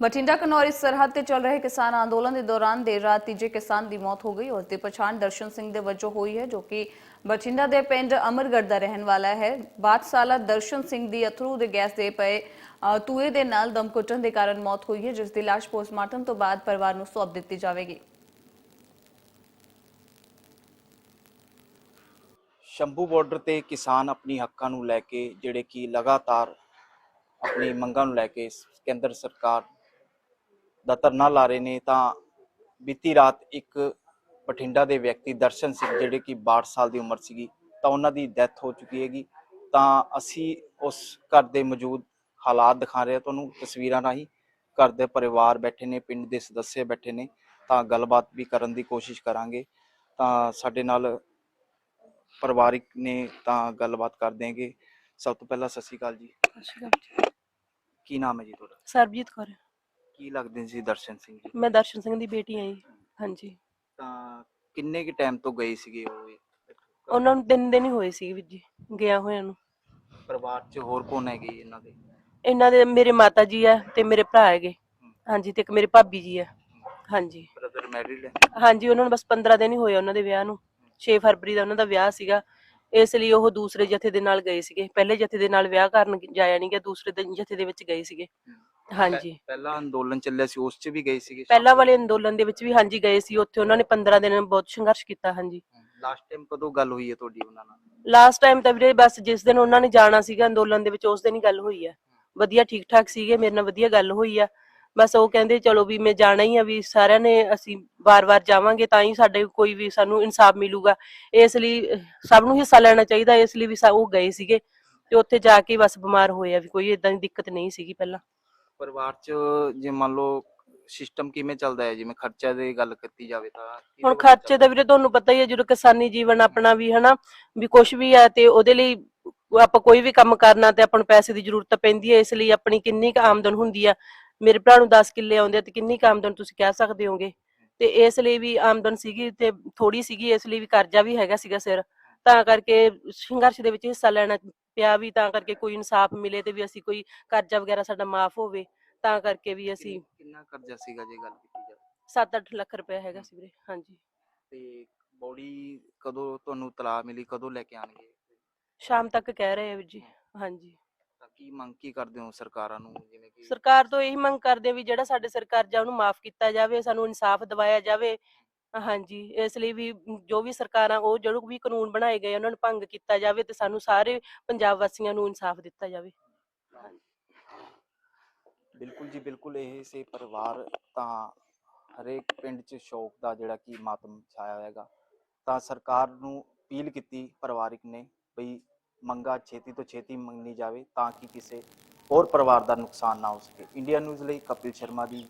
ਬਠਿੰਡਾ ਕਨੌਰੀ ਸਰਹੱਦ ਤੇ ਚੱਲ ਰਹੇ ਕਿਸਾਨ ਅੰਦੋਲਨ ਦੇ ਦੌਰਾਨ ਦੇਰ ਰਾਤ ਤੀਜੇ ਕਿਸਾਨ ਦੀ ਮੌਤ ਹੋ ਗਈ ਉਸ ਦੀ ਪਛਾਣ ਦਰਸ਼ਨ ਸਿੰਘ ਦੇ ਵਜੋਂ ਹੋਈ ਹੈ, ਜੋ ਕਿ ਬਠਿੰਡਾ ਦੇ ਪਿੰਡ ਅਮਰਗੜ੍ਹ ਦਾ ਰਹਿਣ ਵਾਲਾ ਹੈ। 62 ਸਾਲਾ ਦਰਸ਼ਨ ਸਿੰਘ ਦੀ ਅਥਰੂ ਦੇ ਗੈਸ ਦੇ ਪਏ ਤੂਏ ਦੇ ਨਾਲ ਦਮ ਘੁੱਟਣ ਦੇ ਕਾਰਨ ਮੌਤ ਹੋਈ ਹੈ ਜਿਸ ਦੀ ਲਾਸ਼ ਪੋਸਟਮਾਰਟਮ ਤੋਂ ਬਾਅਦ ਪਰਿਵਾਰ ਨੂੰ ਸੌਂਪ ਦਿੱਤੀ ਜਾਵੇਗੀ। ਸ਼ੰਭੂ ਬਾਰਡਰ ਤੇ ਕਿਸਾਨ ਆਪਣੀ ਹੱਕਾਂ ਨੂੰ ਲੈ ਕੇ, ਜਿਹੜੇ ਕਿ ਲਗਾਤਾਰ ਆਪਣੀ ਮੰਗਾਂ ਨੂੰ ਲੈ ਕੇ ਕੇਂਦਰ ਸਰਕਾਰ ਦਾ ਧਰਨਾ ਲਾ ਰਹੇ ਨੇ ਤਾਂ ਬੀਤੀ ਰਾਤ ਇੱਕ ਬਠਿੰਡਾ ਦੇ ਵਿਅਕਤੀ ਦਰਸ਼ਨ ਸਿੰਘ ਜਿਹੜੇ ਕਿ 62 ਸਾਲ ਦੀ ਉਮਰ ਸੀਗੀ ਤਾਂ ਉਹਨਾਂ ਦੀ ਡੈਥ ਹੋ ਚੁੱਕੀ ਹੈਗੀ। ਤਾਂ ਅਸੀਂ ਉਸ ਘਰ ਦੇ ਮੌਜੂਦ ਹਾਲਾਤ ਦਿਖਾ ਰਹੇ ਹਾਂ ਤੁਹਾਨੂੰ ਤਸਵੀਰਾਂ ਰਾਹੀਂ। ਘਰ ਦੇ ਪਰਿਵਾਰ ਬੈਠੇ ਨੇ ਪਿੰਡ ਦੇ ਸਦੱਸਿਆ ਬੈਠੇ ਨੇ ਤਾਂ ਗੱਲਬਾਤ ਵੀ ਕਰਨ ਦੀ ਕੋਸ਼ਿਸ਼ ਕਰਾਂਗੇ। ਤਾਂ ਸਾਡੇ ਨਾਲ ਪਰਿਵਾਰਿਕ ਨੇ ਤਾਂ ਗੱਲਬਾਤ ਕਰ ਦੇਂਗੇ ਸਭ ਤੋਂ ਪਹਿਲਾਂ ਸਤਿ ਸ਼੍ਰੀ ਅਕਾਲ ਜੀ। ਕੀ ਨਾਮ ਹੈ ਜੀ ਤੁਹਾਡਾ? ਸਰਬਜੀਤ ਕੌਰ। ਕੀ ਲੱਗਦੇ ਸੀ ਦਰਸ਼ਨ ਸਿੰਘ ਜੀ? ਮੈਂ ਦਰਸ਼ਨ ਸਿੰਘ ਦੀ ਬੇਟੀ ਹਾਂ ਜੀ ਹਾਂਜੀ। ਤਾਂ ਕਿੰਨੇ ਕੁ ਟਾਈਮ ਤੋਂ ਗਏ ਸੀਗੇ ਉਹ ਇਹ? ਉਹਨਾਂ ਨੂੰ ਤਿੰਨ ਦਿਨ ਹੀ ਹੋਏ ਸੀ ਵੀਰ ਜੀ ਗਿਆ ਹੋਇਆਂ ਨੂੰ। ਪਰਿਵਾਰ 'ਚ ਹੋਰ ਕੌਣ ਹੈਗੇ ਜੀ ਇਹਨਾਂ ਦੇ? ਇਹਨਾਂ ਦੇ ਮੇਰੇ ਮਾਤਾ ਜੀ ਆ ਤੇ ਮੇਰੇ ਭਰਾ ਹੈਗੇ ਹਾਂਜੀ ਤੇ ਇੱਕ ਮੇਰੇ ਭਾਬੀ ਜੀ ਆ ਹਾਂਜੀ। ਬ੍ਰਦਰ ਮੈਰਿਡ ਹੈ? ਹਾਂਜੀ ਉਹਨਾਂ ਨੂੰ ਬਸ 15 ਦਿਨ ਹੀ ਹੋਏ ਉਹਨਾਂ ਦੇ ਵਿਆਹ ਨੂੰ 6 ਫਰਵਰੀ ਦਾ ਉਹਨਾਂ ਦਾ ਵਿਆਹ ਸੀਗਾ। ਇਸ ਲਈ ਉਹ ਦੂਸਰੇ ਜਥੇ ਦੇ ਨਾਲ ਗਏ ਸੀਗੇ ਪਹਿਲੇ ਜਥੇ ਦੇ ਨਾਲ ਵਿਆਹ ਕਰਨ ਜਾਇਆ ਨਹੀਂ ਗਿਆ ਦੂਸਰੇ ਦੇ ਜਥੇ ਦੇ ਵਿੱਚ ਗਏ ਸੀਗੇ। ਹਾਂਜੀ। ਪਹਿ- ਪਹਿਲਾ ਅੰਦੋਲਨ ਚੱਲਿਆ ਸੀ ਉਸ 'ਚ ਵੀ ਗਏ ਸੀਗੇ ਪਹਿਲਾਂ ਵਾਲੇ ਅੰਦੋਲਨ ਦੇ ਵਿੱਚ ਵੀ ਹਾਂਜੀ ਗਏ ਸੀ ਉੱਥੇ ਉਹਨਾਂ ਨੇ 15 ਦਿਨ ਬਹੁਤ ਸੰਘਰਸ਼ ਕੀਤਾ ਹਾਂਜੀ। ਲਾਸਟ ਟਾਈਮ ਕਦੋਂ ਗੱਲ ਹੋਈ ਹੈ ਤੁਹਾਡੀ ਉਹਨਾਂ ਨਾਲ? ਲਾਸਟ ਟਾਈਮ ਤਾਂ ਵੀਰੇ ਬਸ ਜਿਸ ਦਿਨ ਉਹਨਾਂ ਨੇ ਜਾਣਾ ਸੀਗਾ ਅੰਦੋਲਨ ਦੇ ਵਿੱਚ ਉਸ ਦਿਨ ਹੀ ਗੱਲ ਹੋਈ ਆ ਵਧੀਆ ਠੀਕ ਠਾਕ ਸੀਗੇ ਮੇਰੇ ਨਾਲ ਵਧੀਆ ਗੱਲ ਹੋਈ ਆ ਬਸ ਉਹ ਕਹਿੰਦੇ ਚਲੋ ਵੀ ਮੈਂ ਜਾਣਾ ਹੀ ਆ ਵੀ ਸਾਰਿਆਂ ਨੇ ਅਸੀਂ ਵਾਰ-ਵਾਰ ਜਾਵਾਂਗੇ ਤਾਂ ਹੀ ਸਾਡੇ ਕੋਈ ਵੀ ਸਾਨੂੰ ਇਨਸਾਫ ਮਿਲੂਗਾ। ਇਸ ਲਈ ਸਭ ਨੂੰ ਹਿੱਸਾ ਲੈਣਾ ਚਾਹੀਦਾ ਇਸ ਲਈ ਵੀ ਉਹ ਗਏ ਸੀਗੇ। ਤੇ ਉੱਥੇ ਜਾ ਕੇ ਬਸ ਬਿਮਾਰ ਹੋਏ ਆ ਵੀ ਕੋਈ ਇਦਾਂ ਦੀ ਦਿੱਕਤ ਨਹੀਂ ਸੀਗੀ ਪਹਿਲਾਂ। ਪਰਿਵਾਰ 'ਚ ਜੇ ਮੰਨ ਲਓ ਸਿਸਟਮ ਕਿਵੇਂ ਚੱਲਦਾ ਹੈ? ਜਿਵੇਂ ਖਰਚਾ ਦੀ ਗੱਲ ਕੀਤੀ ਜਾਵੇ ਤਾਂ ਕਿਹਦੇ ਹੁਣ ਵੱਲੋਂ ਖਰਚੇ? ਦਾ ਵੀਰੇ ਤੁਹਾਨੂੰ ਪਤਾ ਹੀ ਹੈ ਜਦੋਂ ਕਿਸਾਨੀ ਜੀਵਨ ਆਪਣਾ ਵੀ ਹਨਾ ਵੀ ਕੁਝ ਵੀ ਹੈ ਤੇ ਉਹਦੇ ਲਈ ਆਪਾਂ ਕੋਈ ਵੀ ਕੰਮ ਕਰਨਾ ਤੇ ਆਪਾਂ ਨੂੰ ਪੈਸੇ ਦੀ ਜ਼ਰੂਰਤ ਪੈਂਦੀ ਹੈ ਇਸ ਲਈ ਆਪਣੀ ਕਿੰਨੀ ਕੁ ਆਮਦਨ ਹੁੰਦੀ ਆ ਮੇਰੇ ਭਰਾ ਨੂੰ 10 ਕਿੱਲੇ ਆਉਂਦੇ ਆ ਤੇ ਕਿੰਨੀ ਕੁ ਆਮਦਨ ਤੁਸੀਂ ਕਹਿ ਸਕਦੇ ਹੋਗੇ? ਤੇ ਇਸ ਲਈ ਵੀ ਆਮਦਨ ਸੀਗੀ ਤੇ ਥੋੜੀ ਸੀਗੀ ਇਸ ਲਈ ਵੀ ਕਰਜ਼ਾ ਵੀ ਹੈਗਾ ਸੀਗਾ ਸਿਰ। ਤਾਂ ਕਰਕੇ ਸੰਘਰਸ਼ ਦੇ ਵਿੱਚ ਹਿੱਸਾ ਲੈਣਾ ਪਿਆ ਵੀ ਤਾਂ ਕਰਕੇ ਕੋਈ ਇਨਸਾਫ ਮਿਲੇ ਤੇ ਵੀ ਅਸੀਂ ਕੋਈ ਕਰਜ਼ਾ ਵਗੈਰਾ ਸਾਡਾ ਮਾਫ ਹੋਵੇ ਤਾਂ ਕਰਕੇ ਵੀ ਅਸੀਂ ਕਿੰਨ- ਕਰਜ਼ਾ ਸੀਗਾ ਜੇ ਗੱਲ ਕੀਤੀ ਜਾਵੇ? 7-8 ਲੱਖ ਰੁਪਏ ਹੈਗਾ ਸੀ ਵੀਰੇ ਹਾਂਜੀ। ਤੇ ਬੋਡੀ ਕਦੋਂ ਤੁਹਾਨੂੰ ਤਲਾ ਮਿਲੀ ਕਦੋਂ ਲੈ ਕੇ ਆਣਗੇ ਸ਼ਾਮ ਤੱਕ ਕਹਿ ਰਹੇ ਆ ਵੀਰ ਜੀ ਹਾਂਜੀ। ਤਾਂ ਕੀ ਮੰਗ ਕੀ ਕਰਦੇ ਹੋ ਸਰਕਾਰਾਂ ਨੂੰ ਜਿਵੇਂ ਕਿ ਸਰਕਾਰ ਤੋਂ ਇਹੀ ਮੰਗ ਕਰਦੇ ਆ ਵੀ ਜਿਹੜਾ ਸਾਡੇ ਸਿਰ ਕਰਜ਼ਾ ਉਹਨੂੰ ਮਾਫ ਕੀਤਾ ਜਾਵੇ ਸਾਨੂੰ ਇਨਸਾਫ ਦਿਵਾਇਆ ਜਾਵੇ ਹਾਂਜੀ, ਇਸ ਲਈ ਵੀ ਜੋ ਵੀ ਸਰਕਾਰਾਂ ਉਹ ਜਿਹੜੇ ਵੀ ਕਾਨੂੰਨ ਬਣਾਏ ਗਏ ਉਹਨਾਂ ਨੂੰ ਭੰਗ ਕੀਤਾ ਜਾਵੇ ਤੇ ਸਾਨੂੰ ਸਾਰੇ ਪੰਜਾਬ ਵਾਸੀਆਂ ਨੂੰ ਇਨਸਾਫ ਦਿੱਤਾ ਜਾਵੇ। ਬਿਲਕੁਲ ਜੀ, ਬਿਲਕੁਲ ਇਹ ਸੇ ਪਰਿਵਾਰ ਤਾਂ ਹਰੇਕ ਪਿੰਡ 'ਚ ਸ਼ੋਕ ਦਾ ਜਿਹੜਾ ਕਿ ਮਾਤਮ ਛਾਇਆ ਹੋਏਗਾ। ਤਾਂ ਸਰਕਾਰ ਨੂੰ ਅਪੀਲ ਕੀਤੀ ਪਰਿਵਾਰਿਕ ਨੇ ਬਈ ਮੰਗਾ ਛੇਤੀ ਤੋਂ ਛੇਤੀ ਮੰਗਣੀ ਜਾਵੇ ਤਾਂ ਕਿ ਕਿਸੇ ਹੋਰ ਪਰਿਵਾਰ ਦਾ ਨੁਕਸਾਨ ਨਾ ਹੋ ਸਕੇ। ਇੰਡੀਆ ਨਿਊਜ਼ ਲਈ ਕਪਿਲ ਸ਼ਰਮਾ ਦੀ